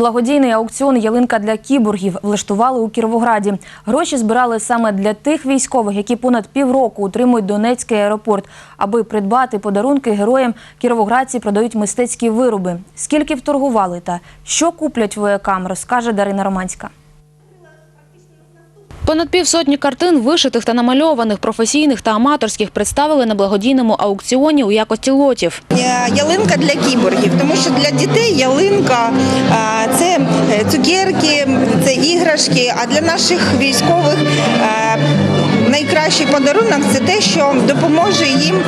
Благодійний аукціон Ялинка для кіборгів влаштували у Кіровограді. Гроші збирали саме для тих військових, які понад півроку утримують Донецький аеропорт. Аби придбати подарунки героям, кіровоградці продають мистецькі вироби. Скільки вторгували та що куплять воякам, розкаже Дарина Романська. Понад півсотні картин, вишитих та намальованих, професійних та аматорських, представили на благодійному аукціоні у якості лотів. Ялинка для кіборгів, тому що для дітей ялинка це е, цукерки, це іграшки. А для наших військових е, найкращий подарунок це те, що допоможе їм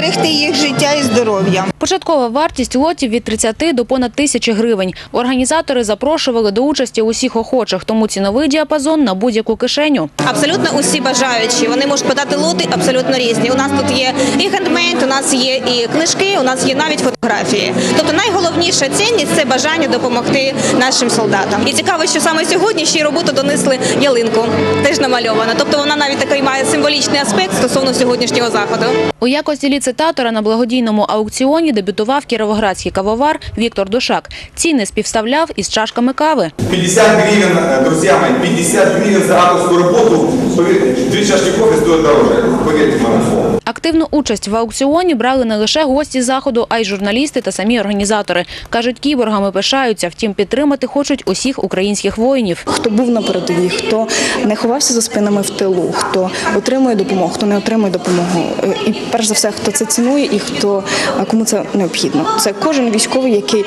зберегти їх життя і здоров'я. Початкова вартість лотів від 30 до понад тисячі гривень. Організатори запрошували до участі усіх охочих, тому ціновий діапазон на будь-яку кишеню. Абсолютно усі бажаючі. Вони можуть подати лоти абсолютно різні. У нас тут є і хендмейд, у нас є і книжки, у нас є навіть фотографії. Тобто найголовніша цінність це бажання допомогти нашим солдатам. І цікаво, що саме сьогодні ще й роботу донесли ялинку, теж намальована. Тобто вона навіть такий має символічний аспект стосовно сьогоднішнього заходу. У якості ліцитатора на благодійному аукціоні дебютував кіровоградський кавовар Віктор Душак. Ціни співставляв із чашками кави. 50 гривен, э, друзья мои, 50 гривен за авторскую работу. Поверьте, две чашки кофе стоят дороже. Поверьте моему. Активну участь в аукціоні брали не лише гості заходу, а й журналісти та самі організатори. Кажуть, кіборгами пишаються, втім підтримати хочуть усіх українських воїнів. хто був на передовій, хто не ховався за спинами в тилу, хто отримує допомогу, хто не отримує допомогу. Е, І перш за все, хто це цінує і хто кому це необхідно. Це кожен військовий, який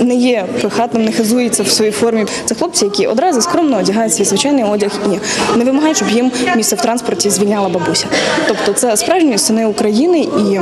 не є прихатним, не хизується в своїй формі. Це хлопці, які одразу скромно одягають свій звичайний одяг і не вимагають, щоб їм місце в транспорті звільняла бабуся. Тобто, це справжні сини України, і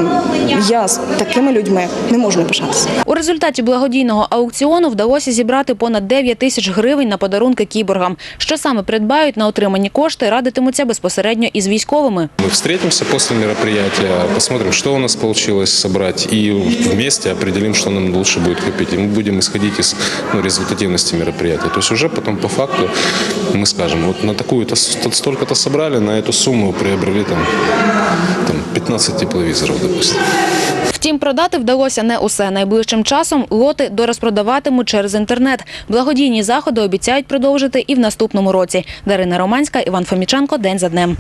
я з такими людьми не можу не пишатися. У результаті благодійного аукціону вдалося зібрати понад 9 тисяч гривень на подарунки кіборгам. Що саме придбають на отримані кошти, радитимуться безпосередньо із військовими. Мы встретимся после мероприятия, посмотрим, что у нас получилось собрать, и вместе определим, что нам лучше будет купить. И мы будем исходить из ну, результативности мероприятия. То есть уже потом по факту мы скажем, вот на такую-то с- столько-то собрали, на эту сумму приобрели там, там 15 тепловизоров, допустим. Втім, продати вдалося не усе. Найближчим часом лоти дорозпродаватимуть через інтернет. Благодійні заходи обіцяють продовжити і в наступному році. Дарина Романська, Іван Фоміченко. День за днем.